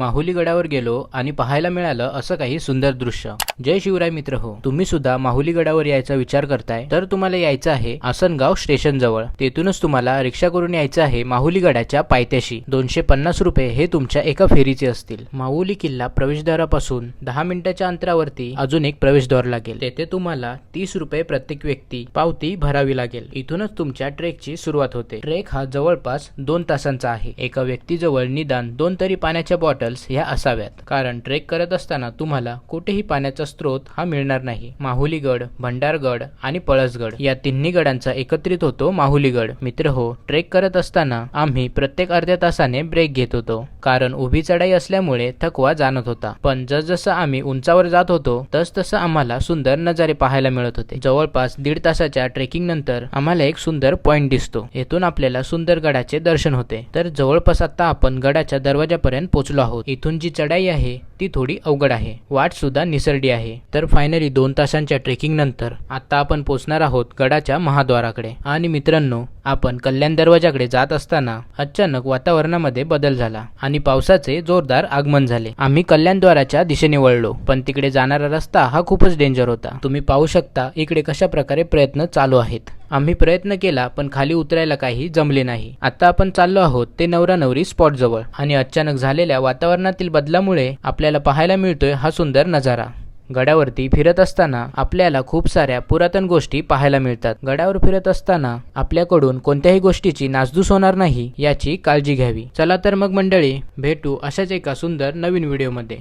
माहुली गडावर गेलो आणि पाहायला मिळालं असं काही सुंदर दृश्य. जय शिवराय मित्र हो. तुम्ही सुद्धा माहुली गडावर यायचा विचार करताय तर तुम्हाला यायचं आहे आसनगाव स्टेशन जवळ. तेथूनच तुम्हाला रिक्षा करून यायचं आहे माहुली गडाच्या पायथ्याशी. दोनशे पन्नास रुपये हे तुमच्या एका फेरीचे असतील. माहुली किल्ला प्रवेशद्वारापासून दहा मिनिटाच्या अंतरावरती अजून एक प्रवेशद्वार लागेल. तेथे तुम्हाला तीस रुपये प्रत्येक व्यक्ती पावती भरावी लागेल. इथूनच तुमच्या ट्रेकची सुरुवात होते. ट्रेक हा जवळपास दोन तासांचा आहे. एका व्यक्तीजवळ निदान दोन तरी पाण्याच्या बॉटल बॉटल्स ह्या असाव्यात. कारण ट्रेक करत असताना तुम्हाला कुठेही पाण्याचा स्रोत हा मिळणार नाही. माहुलीगड भंडारगड आणि पळसगड या तिन्ही गडांचा एकत्रित होतो माहुलीगड. मित्र हो ट्रेक करत असताना आम्ही प्रत्येक अर्ध्या तासाने ब्रेक घेत होतो. कारण उभी चढाई असल्यामुळे थकवा जाणत होता. पण जसजसं आम्ही उंचावर जात होतो तस तसं आम्हाला सुंदर नजारे पाहायला मिळत होते. जवळपास दीड तासाच्या ट्रेकिंग नंतर आम्हाला एक सुंदर पॉइंट दिसतो. येथून आपल्याला सुंदर गडाचे दर्शन होते. तर जवळपास आता आपण गडाच्या दरवाजापर्यंत पोहोचलो आहोत. इथून जी चढाई आहे ती थोडी अवघड आहे. वाट सुद्धा निसरडी आहे. तर फायनली दोन तासांच्या ट्रेकिंग नंतर आता आपण पोहोचणार आहोत गडाच्या महाद्वाराकडे. आणि मित्रांनो आपण कल्याण दरवाजाकडे जात असताना अचानक वातावरणामध्ये बदल झाला आणि पावसाचे जोरदार आगमन झाले. आम्ही कल्याणद्वाराच्या दिशेने वळलो पण तिकडे जाणारा रस्ता हा खूपच डेंजर होता. तुम्ही पाहू शकता इकडे कशा प्रकारे प्रयत्न चालू आहेत. आम्ही प्रयत्न केला पण खाली उतरायला काही जमले नाही. आता आपण चाललो आहोत ते नवरा नवरी स्पॉट जवळ. आणि अचानक झालेल्या वातावरणातील बदलामुळे आपल्या आपल्याला पाहायला मिळतोय हा सुंदर नजारा. गडावरती फिरत असताना आपल्याला खूप साऱ्या पुरातन गोष्टी पाहायला मिळतात. गडावर फिरत असताना आपल्याकडून कोणत्याही गोष्टीची नासधूस होणार नाही याची काळजी घ्यावी. चला तर मग मंडळी भेटू अशाच एका सुंदर नवीन व्हिडिओमध्ये.